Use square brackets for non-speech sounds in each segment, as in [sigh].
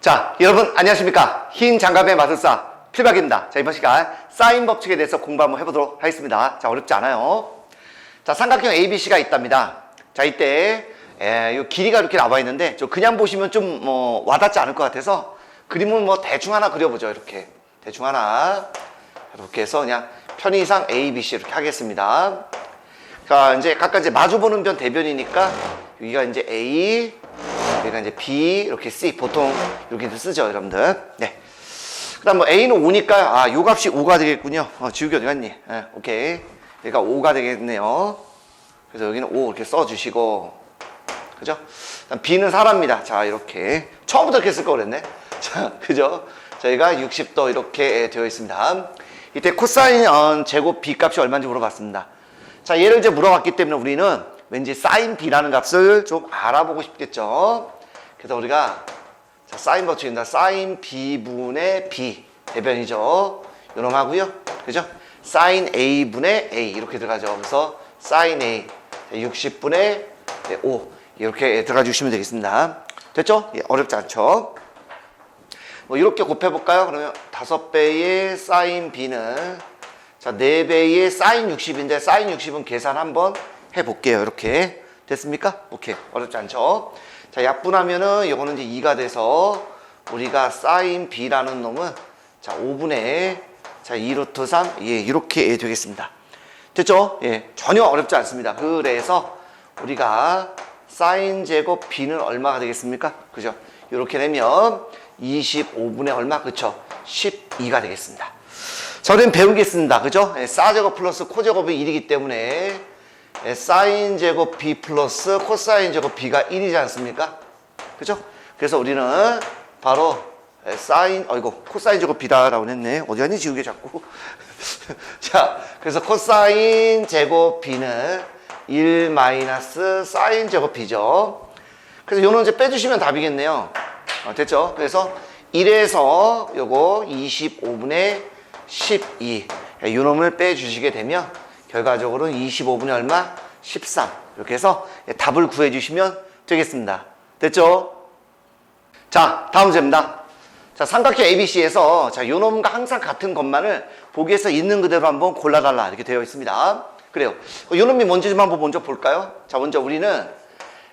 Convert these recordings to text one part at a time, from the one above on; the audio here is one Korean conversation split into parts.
자, 여러분 안녕하십니까? 흰 장갑의 마술사 필박입니다. 자, 이번 시간 사인 법칙에 대해서 공부 한번 해보도록 하겠습니다. 자, 어렵지 않아요. 자, 삼각형 ABC가 있답니다. 자, 이때 에, 요 길이가 이렇게 나와 있는데 저 그냥 보시면 좀 뭐 와닿지 않을 것 같아서 그림은 뭐 대충 하나 그려보죠. 이렇게 대충 하나 이렇게 해서 그냥 편의상 ABC 이렇게 하겠습니다. 자, 이제 각각 이제 마주보는 변 대변이니까 여기가 이제 A, 여기가 이제 B, 이렇게 C 보통 이렇게 쓰죠, 여러분들. 네. 그 다음 뭐 A는 5니까 아, 요 값이 5가 되겠군요. 어, 지우개 어디 갔니? 네, 오케이. 여기가 5가 되겠네요. 그래서 여기는 5 이렇게 써 주시고 그죠? B는 사람입니다. 자, 이렇게 처음부터 이렇게 쓸 거 그랬네. [laughs] 자, 그죠? 저희가 60도 이렇게 되어 있습니다. 이때 코사인 어, 제곱 B 값이 얼마인지 물어봤습니다. 자, 얘를 이제 물어봤기 때문에 우리는 왠지 사인 B라는 값을 좀 알아보고 싶겠죠. 그래서 우리가 자, 사인 법칙입니다. 사인 B분의 B 대변이죠. 요놈 하고요. 그죠? 사인 A분의 A 이렇게 들어가죠. 그래서 사인 A 60분의 5 이렇게 들어가 주시면 되겠습니다. 됐죠? 예, 어렵지 않죠? 뭐 이렇게 곱해볼까요? 그러면 다섯 배의 사인 B는 자, 4배의 사인 60인데 사인 60은 계산 한번 해볼게요. 이렇게 됐습니까? 오케이. 어렵지 않죠? 자, 약분하면은 이거는 이제 2가 돼서 우리가 사인 B라는 놈은 자, 5분의 자, 2루트 3 예, 이렇게 되겠습니다. 됐죠? 예, 전혀 어렵지 않습니다. 그래서 우리가 사인 제곱 B는 얼마가 되겠습니까? 그죠? 이렇게 되면 25분의 얼마? 그쵸? 12가 되겠습니다. 자, 우리는 배우겠습니다. 그죠? 예, 사제곱 플러스 코제곱이 1이기 때문에 예, 사인 제곱 B 플러스 코사인 제곱 B가 1이지 않습니까? 그죠? 그래서 우리는 바로 예, 사인, 어이고, 코사인 제곱 B다라고 했네. 어디 갔니? 지우개 자꾸. [laughs] 자, 그래서 코사인 제곱 B는 1 마이너스 사인 제곱 B죠. 그래서 요는 이제 빼주시면 답이겠네요. 어, 됐죠? 그래서 1에서 요거 25분의 12. 예, 요 놈을 빼주시게 되면 결과적으로는 25분의 얼마? 13. 이렇게 해서 예, 답을 구해주시면 되겠습니다. 됐죠? 자, 다음 문제입니다. 자, 삼각형 ABC에서 자, 요 놈과 항상 같은 것만을 보기에서 있는 그대로 한번 골라달라 이렇게 되어 있습니다. 그래요. 어, 요 놈이 뭔지 좀 한번 먼저 볼까요? 자, 먼저 우리는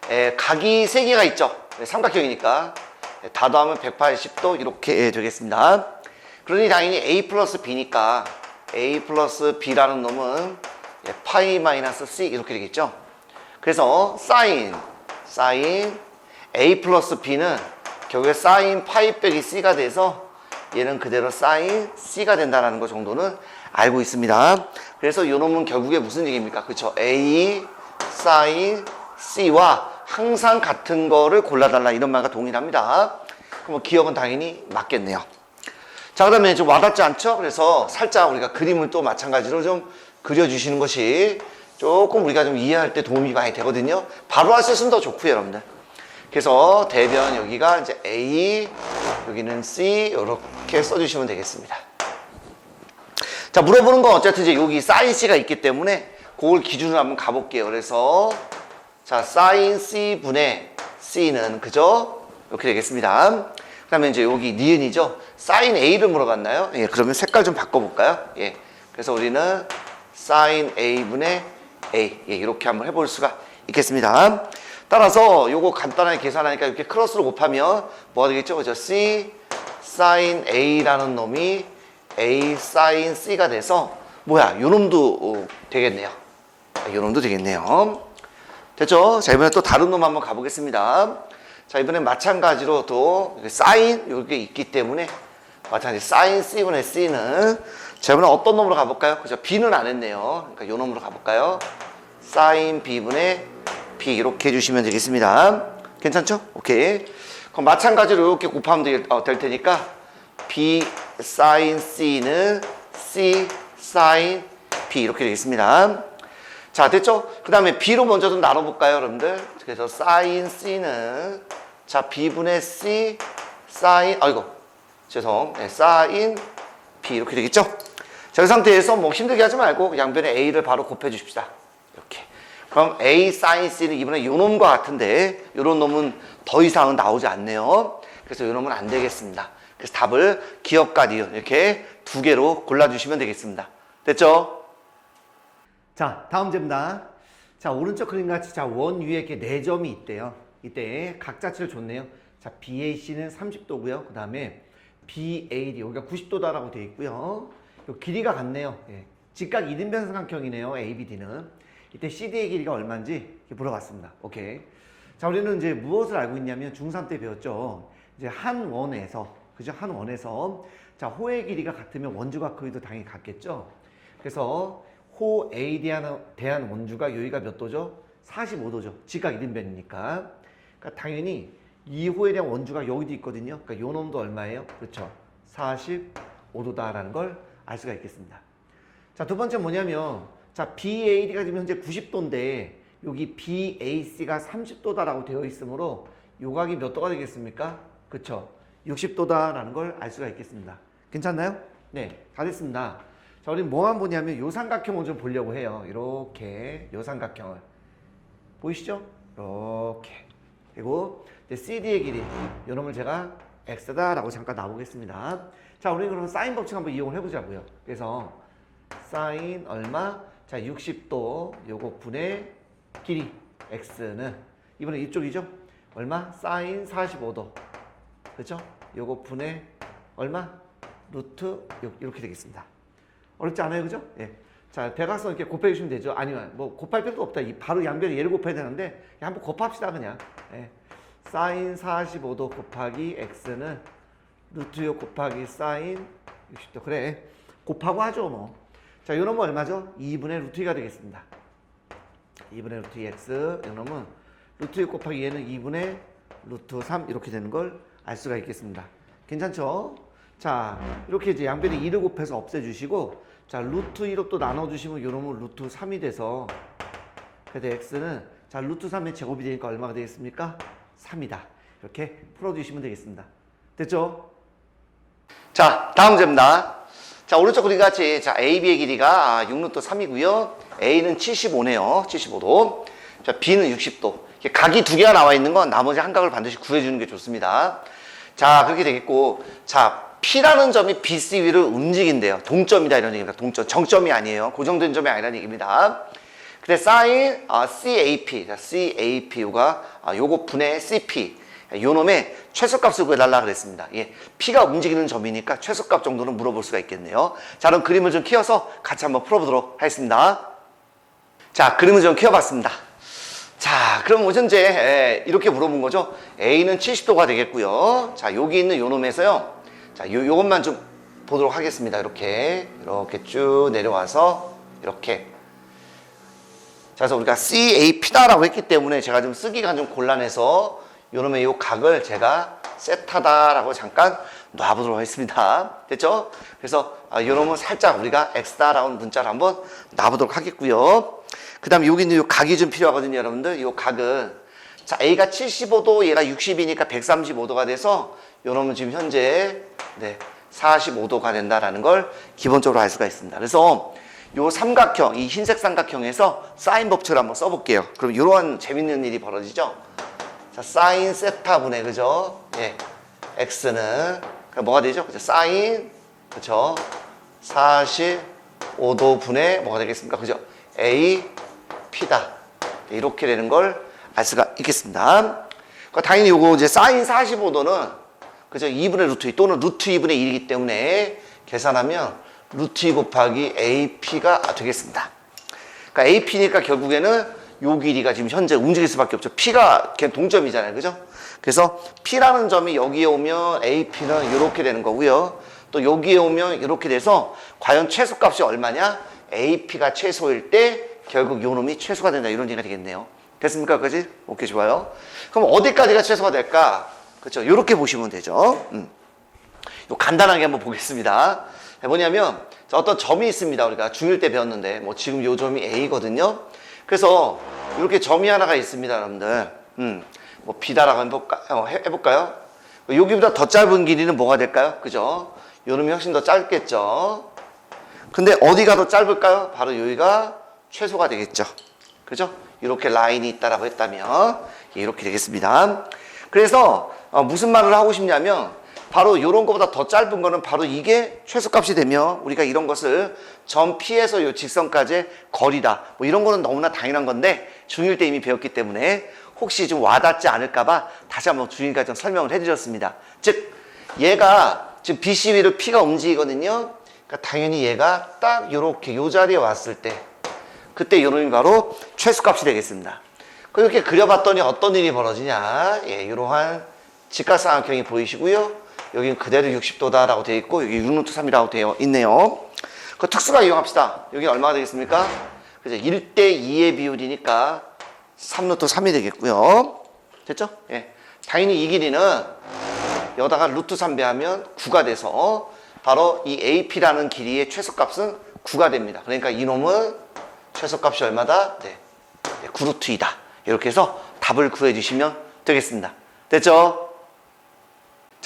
에, 각이 세 개가 있죠. 네, 삼각형이니까 에, 다 더하면 180도 이렇게 되겠습니다. 그러니 당연히 A 플러스 B니까 A 플러스 B라는 놈은 예, 파이 마이너스 C 이렇게 되겠죠. 그래서 사인 사인 A 플러스 B는 결국에 사인 파이 빼기 C가 돼서 얘는 그대로 사인 C가 된다는 것 정도는 알고 있습니다. 그래서 이 놈은 결국에 무슨 얘기입니까? 그쵸? A 사인 C와 항상 같은 거를 골라달라 이런 말과 동일합니다. 그럼 기억은 당연히 맞겠네요. 자, 그 다음에 좀 와닿지 않죠? 그래서 살짝 우리가 그림을 또 마찬가지로 좀 그려주시는 것이 조금 우리가 좀 이해할 때 도움이 많이 되거든요. 바로 하셨으면 더 좋고요, 여러분들. 그래서 대변 여기가 이제 A, 여기는 C, 이렇게 써주시면 되겠습니다. 자, 물어보는 건 어쨌든 이제 여기 사인 C가 있기 때문에 그걸 기준으로 한번 가볼게요. 그래서 자, 사인 C 분의 C는 그죠? 이렇게 되겠습니다. 그 다음에 이제 여기 니은이죠? 사인 A를 물어봤나요? 예, 그러면 색깔 좀 바꿔볼까요? 예. 그래서 우리는 사인 A분의 A. 예, 이렇게 한번 해볼 수가 있겠습니다. 따라서 요거 간단하게 계산하니까 이렇게 크로스로 곱하면 뭐가 되겠죠? 그죠? C 사인 A라는 놈이 A 사인 C가 돼서 뭐야? 요 놈도 어, 되겠네요. 요 놈도 되겠네요. 됐죠? 자, 이번에 또 다른 놈 한번 가보겠습니다. 자, 이번엔 마찬가지로 또 사인 이게 있기 때문에 마찬가지 사인 C분의 C는 자, 이번에 어떤 놈으로 가볼까요? 그죠? B는 안 했네요. 그러니까 요 놈으로 가볼까요? 사인 B분의 B 이렇게 해주시면 되겠습니다. 괜찮죠? 오케이. 그럼 마찬가지로 이렇게 곱하면 될, 어, 될 테니까 B 사인 C는 C 사인 B 이렇게 되겠습니다. 자, 됐죠? 그 다음에 B로 먼저 좀 나눠볼까요, 여러분들? 그래서 사인 C는 자, B분의 C 사인, 아이고, 죄송, 네, 사인 B 이렇게 되겠죠? 자, 그 상태에서 뭐 힘들게 하지 말고 양변에 A를 바로 곱해 주십시다. 이렇게. 그럼 A 사인 C는 이번에 요 놈과 같은데 요런 놈은 더 이상은 나오지 않네요. 그래서 이러면 안 되겠습니다. 그래서 답을 기업과 니은 이렇게 두 개로 골라주시면 되겠습니다. 됐죠? 자, 다음 제입니다. 자, 오른쪽 그림 같이 자, 원 위에 이렇게 네 점이 있대요. 이때 각자치를 줬네요. 자, BAC는 30도고요. 그 다음에 BAD 여기가 90도다라고 되어 있고요. 요 길이가 같네요. 예. 직각 이등 변 삼각형이네요. ABD는. 이때 CD의 길이가 얼마인지 물어봤습니다. 오케이. 자, 우리는 이제 무엇을 알고 있냐면 중3 때 배웠죠. 이제 한 원에서 그죠? 한 원에서 자, 호의 길이가 같으면 원주각 크기도 당연히 같겠죠. 그래서 호 AD에 대한 원주가 여기가 몇 도죠? 45도죠. 직각 이등변이니까. 그러니까 당연히 이 호에 대한 원주가 여기도 있거든요. 그러니까 요 놈도 얼마예요? 그렇죠. 45도다라는 걸 알 수가 있겠습니다. 자, 두 번째 뭐냐면 자, BAD가 지금 현재 90도인데 여기 BAC가 30도다라고 되어 있으므로 요각이 몇 도가 되겠습니까? 그렇죠. 60도다라는 걸 알 수가 있겠습니다. 괜찮나요? 네, 다 됐습니다. 자, 우리 뭐만 보냐면 요 삼각형을 좀 보려고 해요. 이렇게 요 삼각형을 보이시죠? 이렇게 그리고 CD의 길이 요 놈을 제가 X다 라고 잠깐 놔보겠습니다. 자, 우리 그러면 사인 법칙 한번 이용을 해보자고요. 그래서 사인 얼마? 자, 60도 요거 분의 길이 X는 이번에 이쪽이죠? 얼마? 사인 45도 그렇죠? 요거 분의 얼마? 루트 요- 이렇게 되겠습니다. 어렵지 않아요, 그죠? 예. 자, 대각선 이렇게 곱해 주시면 되죠. 아니면 뭐 곱할 필요도 없다. 이 바로 양변에 얘를 곱해야 되는데 한번 곱합시다 그냥. 예. 사인 45도 곱하기 x는 루트 요 곱하기 사인 60도. 그래. 곱하고 하죠, 뭐. 자, 요놈은 얼마죠? 2분의 루트 2가 되겠습니다. 2분의 루트 2x 요놈은 루트 6 곱하기 얘는 2분의 루트 3 이렇게 되는 걸 알 수가 있겠습니다. 괜찮죠? 자, 이렇게 이제 양변에 2를 곱해서 없애주시고 자, 루트 2로 또 나눠주시면 요놈은 루트 3이 돼서 그래서 x는 자, 루트 3의 제곱이 되니까 얼마가 되겠습니까? 3이다. 이렇게 풀어주시면 되겠습니다. 됐죠? 자, 다음 문제입니다. 자, 오른쪽 그림 같이 자, AB의 길이가 6루트 3이고요. A는 75네요. 75도. 자, B는 60도. 이렇게 각이 두 개가 나와 있는 건 나머지 한 각을 반드시 구해주는 게 좋습니다. 자, 그렇게 되겠고, 자, P라는 점이 BC 위를 움직인대요. 동점이다 이런 얘기입니다. 동점, 정점이 아니에요. 고정된 점이 아니라는 얘기입니다. 근데 사인 아, CAP, 자, CAP가 아, 요거 분의 CP, 요 놈의 최소값을 구해달라 그랬습니다. 예, P가 움직이는 점이니까 최소값 정도는 물어볼 수가 있겠네요. 자, 그럼 그림을 좀 키워서 같이 한번 풀어보도록 하겠습니다. 자, 그림을 좀 키워봤습니다. 자, 그럼 현재 예, 이렇게 물어본 거죠. A는 70도가 되겠고요. 자, 여기 있는 요 놈에서요. 자, 요, 요것만 좀 보도록 하겠습니다. 이렇게, 이렇게 쭉 내려와서 이렇게. 자, 그래서 우리가 CAP다라고 했기 때문에 제가 좀 쓰기가 좀 곤란해서 요놈의 요 각을 제가 세타다라고 잠깐 놔보도록 하겠습니다. 됐죠? 그래서 아, 요놈은 살짝 우리가 X다라는 문자를 한번 놔보도록 하겠고요. 그 다음에 여기 있는 요 각이 좀 필요하거든요, 여러분들. 요 각은 자, A가 75도, 얘가 60이니까 135도가 돼서 요놈은 지금 현재 네, 45도가 된다라는 걸 기본적으로 알 수가 있습니다. 그래서 요 삼각형, 이 흰색 삼각형에서 사인 법칙을 한번 써볼게요. 그럼 이러한 재밌는 일이 벌어지죠. 자, 사인 세타 분의 그죠? 예, x는 그럼 뭐가 되죠? 그죠? 사인 그죠? 45도 분의 뭐가 되겠습니까? 그죠? a p다 이렇게 되는 걸 알 수가 있겠습니다. 그러니까 당연히 요거 이제 사인 45도는 그죠? 2분의 루트 2 또는 루트 2분의 1이기 때문에 계산하면 루트 2 곱하기 AP가 되겠습니다. 그러니까 AP니까 결국에는 요 길이가 지금 현재 움직일 수밖에 없죠. P가 동점이잖아요. 그죠? 그래서 P라는 점이 여기에 오면 AP는 이렇게 되는 거고요. 또 여기에 오면 이렇게 돼서 과연 최소값이 얼마냐? AP가 최소일 때 결국 요 놈이 최소가 된다. 이런 얘기가 되겠네요. 됐습니까? 그지? 오케이, 좋아요. 그럼 어디까지가 최소가 될까? 그렇죠. 이렇게 보시면 되죠. 음. 요 간단하게 한번 보겠습니다. 뭐냐면 자, 어떤 점이 있습니다. 우리가 중1 때 배웠는데 뭐 지금 요 점이 A거든요. 그래서 이렇게 점이 하나가 있습니다, 여러분들. 음. 뭐 B다라고 해볼까, 어, 해, 해볼까요? 여기보다 더 짧은 길이는 뭐가 될까요? 그죠? 요 놈이 훨씬 더 짧겠죠? 근데 어디가 더 짧을까요? 바로 여기가 최소가 되겠죠. 그죠? 이렇게 라인이 있다라고 했다면 이렇게 되겠습니다. 그래서 어, 무슨 말을 하고 싶냐면 바로 이런 것보다 더 짧은 거는 바로 이게 최소값이 되면 우리가 이런 것을 점 P에서 요 직선까지의 거리다. 뭐 이런 거는 너무나 당연한 건데 중1 때 이미 배웠기 때문에 혹시 좀 와닿지 않을까봐 다시 한번 중1까지 좀 설명을 해드렸습니다. 즉 얘가 지금 BC위로 P가 움직이거든요. 그러니까 당연히 얘가 딱 요렇게 요 자리에 왔을 때 그때 요놈이 바로 최소값이 되겠습니다. 그렇게 그려봤더니 어떤 일이 벌어지냐. 예, 이러한 직각삼각형이 보이시고요. 여기는 그대로 60도다라고 되어 있고 여기 6루트 3이라고 되어 있네요. 그 특수가 이용합시다. 여기 얼마가 되겠습니까? 그죠? 1대 2의 비율이니까 3루트 3이 되겠고요. 됐죠? 예. 당연히 이 길이는 여기다가 루트 3 배하면 9가 돼서 바로 이 AP라는 길이의 최소값은 9가 됩니다. 그러니까 이놈은 최소값이 얼마다? 네. 네, 9루트 2다. 이렇게 해서 답을 구해 주시면 되겠습니다. 됐죠?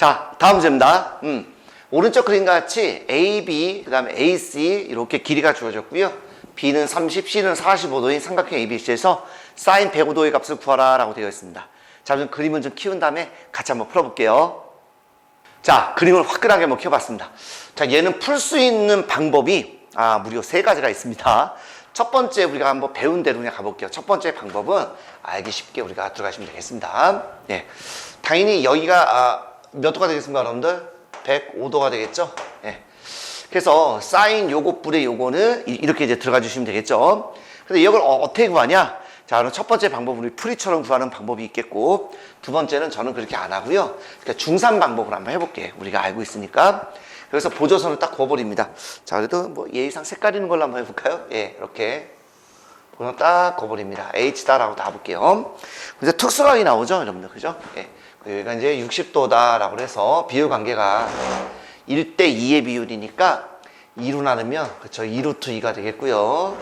자, 다음 문제입니다. 음. 오른쪽 그림과 같이 AB, 그 다음에 AC 이렇게 길이가 주어졌고요. B는 30, C는 45도인 삼각형 ABC에서 사인 105도의 값을 구하라 라고 되어 있습니다. 자, 좀 그림을 좀 키운 다음에 같이 한번 풀어볼게요. 자, 그림을 화끈하게 한번 켜봤습니다. 자, 얘는 풀 수 있는 방법이 아, 무려 세 가지가 있습니다. 첫 번째 우리가 한번 배운 대로 그냥 가볼게요. 첫 번째 방법은 알기 쉽게 우리가 들어가시면 되겠습니다. 예. 당연히 여기가 아, 몇 도가 되겠습니까, 여러분들? 105도가 되겠죠? 예. 그래서 사인 요거 뿔의 요거는 이- 이렇게 이제 들어가 주시면 되겠죠? 근데 이걸 어, 어떻게 구하냐? 자, 그럼 첫 번째 방법은 우리 프리처럼 구하는 방법이 있겠고, 두 번째는 저는 그렇게 안 하고요. 그러니까 중산 방법을 한번 해볼게요. 우리가 알고 있으니까. 그래서 보조선을 딱 그어버립니다. 자, 그래도 뭐 예의상 색깔 있는 걸로 한번 해볼까요? 예, 이렇게. 보면 딱 그어버립니다. H다라고 다 볼게요. 이제 특수각이 나오죠, 여러분들. 그죠? 예. 여기가 이제 60도다라고 해서 비율 관계가 1대 2의 비율이니까 2로 나누면, 그쵸. 2루트 2가 되겠고요.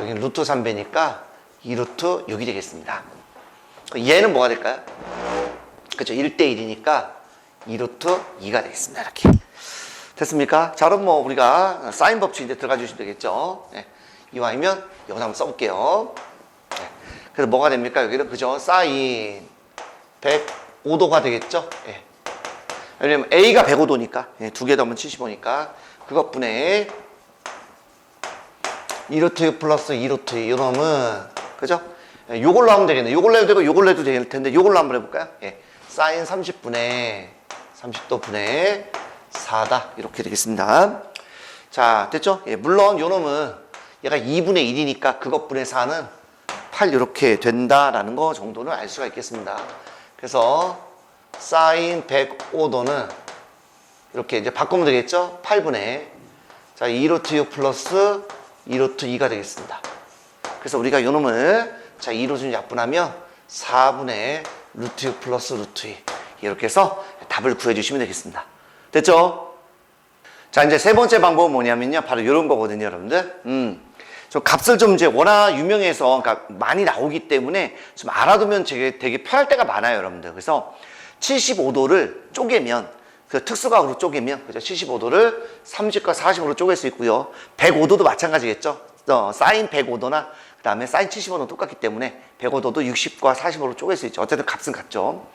여기 루트 3배니까 2루트 6이 되겠습니다. 얘는 뭐가 될까요? 그쵸. 1대 1이니까 2루트 2가 되겠습니다. 이렇게. 됐습니까? 자, 그럼 뭐 우리가 사인 법칙 이제 들어가 주시면 되겠죠. 예. 이왕이면 여기다 한번 써볼게요. 예. 그래서 뭐가 됩니까? 여기는 그죠? 사인 105도가 되겠죠? 예. 왜냐면 A가 105도니까 예, 두개 더하면 75니까 그것분에 2루트 6 플러스 2루트 2 이놈은 그죠? 예, 요걸로 하면 되겠네. 요걸로 해도 되고 요걸로 해도 될 텐데 요걸로 한번 해볼까요? 예. 사인 30분의 30도 분의 4다 이렇게 되겠습니다. 자 됐죠? 예, 물론 요놈은 얘가 2분의 1이니까 그것분의 4는 8 이렇게 된다라는 거 정도는 알 수가 있겠습니다. 그래서 사인 105도는 이렇게 이제 바꾸면 되겠죠? 8분의 자 2루트 6 플러스 2루트 2가 되겠습니다. 그래서 우리가 요 놈을 자 2로 좀 약분하면 4분의 루트 6 플러스 루트 2 이렇게 해서 답을 구해주시면 되겠습니다. 됐죠? 자 이제 세 번째 방법은 뭐냐면요 바로 이런 거거든요 여러분들 음. 좀 값을 좀 이제 워낙 유명해서 그러니까 많이 나오기 때문에 좀 알아두면 되게, 되게 편할 때가 많아요 여러분들. 그래서 75도를 쪼개면 그 특수각으로 쪼개면 그죠? 75도를 30과 40으로 쪼갤 수 있고요. 105도도 마찬가지겠죠? 어, 사인 105도나 그 다음에 사인 75도는 똑같기 때문에 105도도 60과 40으로 쪼갤 수 있죠. 어쨌든 값은 같죠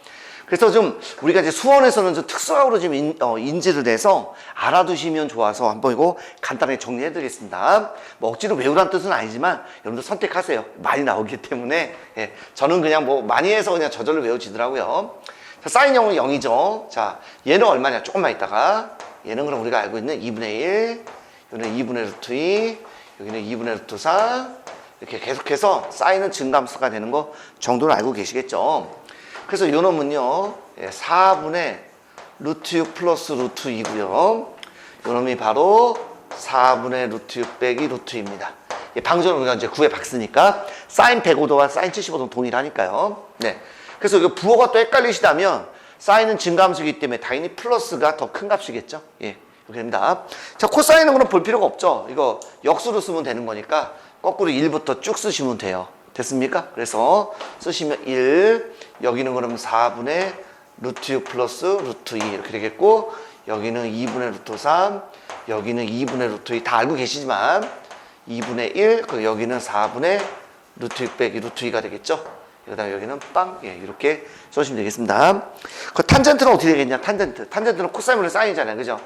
그래서 좀 우리가 이제 수원에서는 좀 특수학으로 좀 인, 어, 인지를 내서 알아두시면 좋아서 한번 이거 간단하게 정리해 드리겠습니다. 뭐 억지로 외우란 뜻은 아니지만 여러분들 선택하세요. 많이 나오기 때문에 예, 저는 그냥 뭐 많이 해서 그냥 저절로 외워지더라고요. 자, 사인 0은 0이죠. 자, 얘는 얼마냐? 조금만 있다가 얘는 그럼 우리가 알고 있는 2분의 1, 여기는 2분의 루트 2, 여기는 2분의 루트 4 이렇게 계속해서 사인은 증감수가 되는 거 정도는 알고 계시겠죠. 그래서 요 놈은요, 4분의 루트 6 플러스 루트 2고요. 요 놈이 바로 4분의 루트 6 빼기 루트 2입니다. 방전을 우리가 이제 구해 봤으니까 사인 105도와 사인 75도는 동일하니까요. 네. 그래서 이거 부호가 또 헷갈리시다면 사인은 증가함수이기 때문에 당연히 플러스가 더 큰 값이겠죠. 예. 이렇게 됩니다. 자, 코사인은 그럼 볼 필요가 없죠. 이거 역수로 쓰면 되는 거니까 거꾸로 1부터 쭉 쓰시면 돼요. 됐습니까? 그래서 쓰시면 1, 여기는 그럼 4분의 루트 6 플러스 루트 2 이렇게 되겠고 여기는 2분의 루트 3, 여기는 2분의 루트 2 다 알고 계시지만 2분의 1, 그 여기는 4분의 루트 6 빼기 루트 2가 되겠죠? 그 다음에 여기는 빵 예, 이렇게 써주시면 되겠습니다. 그 탄젠트는 어떻게 되겠냐? 탄젠트. 탄젠트는 코사인분의 사인이잖아요. 그죠?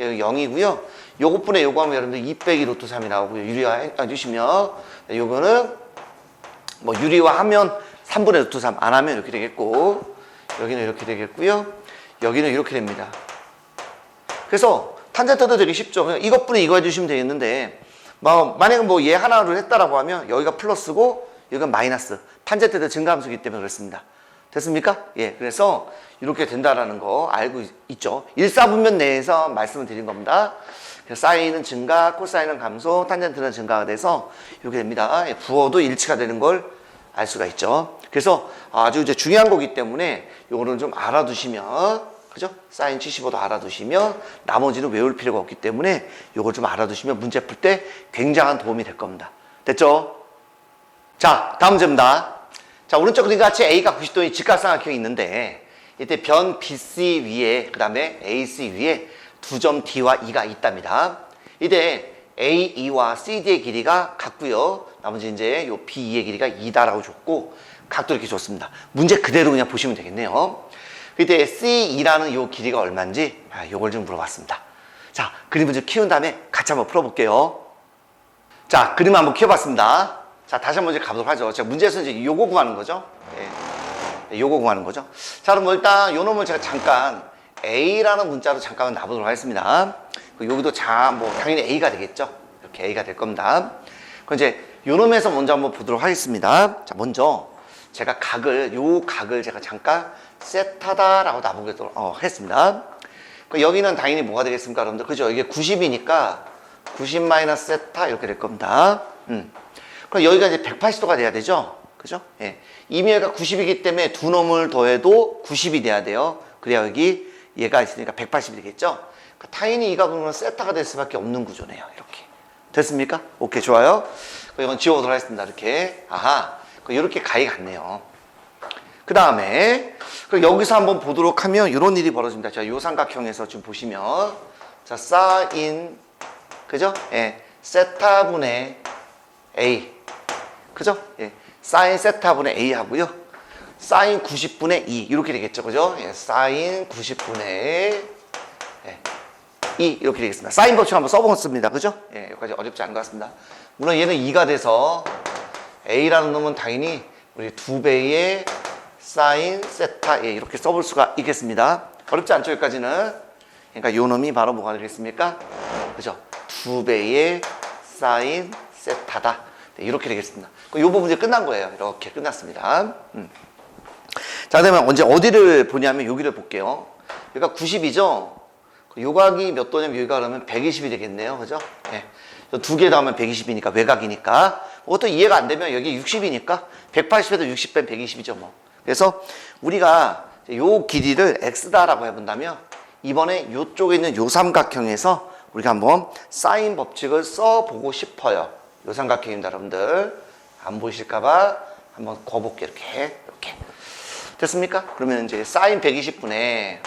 여기 0이고요. 요것분에 요거 하면 여러분들 2 빼기 루트 3이 나오고요. 유리화 해주시면 요거는 뭐 유리화 하면 3분의 루트 3 안 하면 이렇게 되겠고 여기는 이렇게 되겠고요. 여기는 이렇게 됩니다. 그래서 탄젠트도 되게 쉽죠. 그냥 이것분에 이거 해주시면 되겠는데 뭐 만약에 뭐 얘 하나를 했다라고 하면 여기가 플러스고 여기가 마이너스 탄젠트도 증가함수기 때문에 그렇습니다. 됐습니까? 예, 그래서 이렇게 된다라는 거 알고 있- 있죠. 일사분면 내에서 말씀을 드린 겁니다. 그래서 사인은 증가, 코사인은 감소, 탄젠트는 증가가 돼서 이렇게 됩니다. 예, 부어도 일치가 되는 걸 알 수가 있죠. 그래서 아주 이제 중요한 거기 때문에 요거는 좀 알아두시면 그죠? 사인 75도 알아두시면 나머지는 외울 필요가 없기 때문에 요걸 좀 알아두시면 문제 풀 때 굉장한 도움이 될 겁니다. 됐죠? 자, 다음 문제입니다. 자, 오른쪽 그림 같이 A가 90도의 직각삼각형이 있는데 이때 변 BC 위에 그다음에 AC 위에 두 점 D와 E가 있답니다. 이때 AE와 CD의 길이가 같고요. 나머지 이제 요 BE의 길이가 2다라고 줬고 각도 이렇게 줬습니다. 문제 그대로 그냥 보시면 되겠네요. 이때 CE라는 요 길이가 얼마인지 아, 요걸 좀 물어봤습니다. 자, 그림을 좀 키운 다음에 같이 한번 풀어볼게요. 자, 그림 한번 키워봤습니다. 자, 다시 한번 이제 가보도록 하죠. 제가 문제에서 이제 요거 구하는 거죠. 예. 네, 요거 구하는 거죠. 자, 그럼 뭐 일단 요 놈을 제가 잠깐 A라는 문자로 잠깐 놔보도록 하겠습니다. 그 여기도 자, 뭐 당연히 A가 되겠죠. 이렇게 A가 될 겁니다. 그럼 이제 요 놈에서 먼저 한번 보도록 하겠습니다. 자, 먼저 제가 각을, 요 각을 제가 잠깐 세타다라고 놔보도록 어. 그 여기는 당연히 뭐가 되겠습니까, 여러분들? 그죠? 이게 90이니까 90 마이너스 세타 이렇게 될 겁니다. 음. 그럼 여기가 이제 180도가 돼야 되죠? 그죠? 예. 이미 여기가 90이기 때문에 두 놈을 더해도 90이 돼야 돼요. 그래야 여기 얘가 있으니까 180이 되겠죠? 그 타인이 이가 그러면 세타가 될 수밖에 없는 구조네요. 이렇게. 됐습니까? 오케이, 좋아요. 이건 지워보도록 하겠습니다. 이렇게. 아하. 그 이렇게 가위 같네요. 그 다음에 여기서 한번 보도록 하면 이런 일이 벌어집니다. 자, 요 삼각형에서 지금 보시면 자, 사인 그죠? 예. 세타분의 A 그죠? 예. 사인 세타분의 A 하고요. 사인 90분의 2 이렇게 되겠죠. 그죠? 예. 사인 90분의 예. 2 이렇게 되겠습니다. 사인 법칙 한번 써보겠습니다. 그죠? 예. 여기까지 어렵지 않은 것 같습니다. 물론 얘는 2가 돼서 A라는 놈은 당연히 우리 두 배의 사인 세타 예, 이렇게 써볼 수가 있겠습니다. 어렵지 않죠 여기까지는. 그러니까 요 놈이 바로 뭐가 되겠습니까? 그죠? 두 배의 사인 세타다. 네, 이렇게 되겠습니다. 요 부분 이제 끝난 거예요. 이렇게 끝났습니다. 음. 자, 그다음에 언제 어디를 보냐면 여기를 볼게요. 여기가 90이죠. 요각이 몇 도냐면 여기가 그러면 120이 되겠네요. 그죠? 예. 두개 더하면 120이니까 외곽이니까. 그것도 이해가 안 되면 여기 60이니까 180에도 60 빼면 120이죠, 뭐. 그래서 우리가 요 길이를 x다라고 해 본다면 이번에 요쪽에 있는 요 삼각형에서 우리가 한번 사인 법칙을 써 보고 싶어요. 요 삼각형입니다, 여러분들. 안 보이실까 봐 한번 거볼게 이렇게 이렇게 됐습니까? 그러면 이제 사인 120분의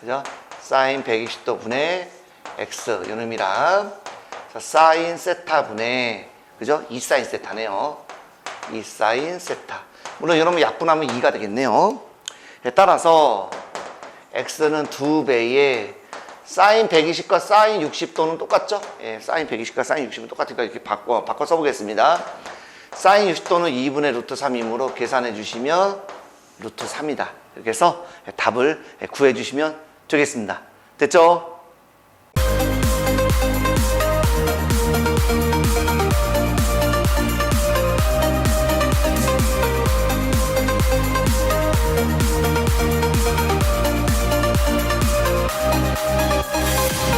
그죠? 사인 120도 분의 x 요놈이랑 자, 사인 세타 분의 그죠? 2 사인 세타네요. 2 사인 세타. 물론 여러분 약분하면 2가 되겠네요. 예, 따라서 x는 두 배의 사인 120과 사인 60도는 똑같죠? 예, 사인 120과 사인 60은 똑같으니까 이렇게 바꿔 바꿔 써보겠습니다. 사인 60도는 2분의 루트 3이므로 계산해 주시면 루트 3이다. 이렇게 해서 답을 구해 주시면 되겠습니다. 됐죠?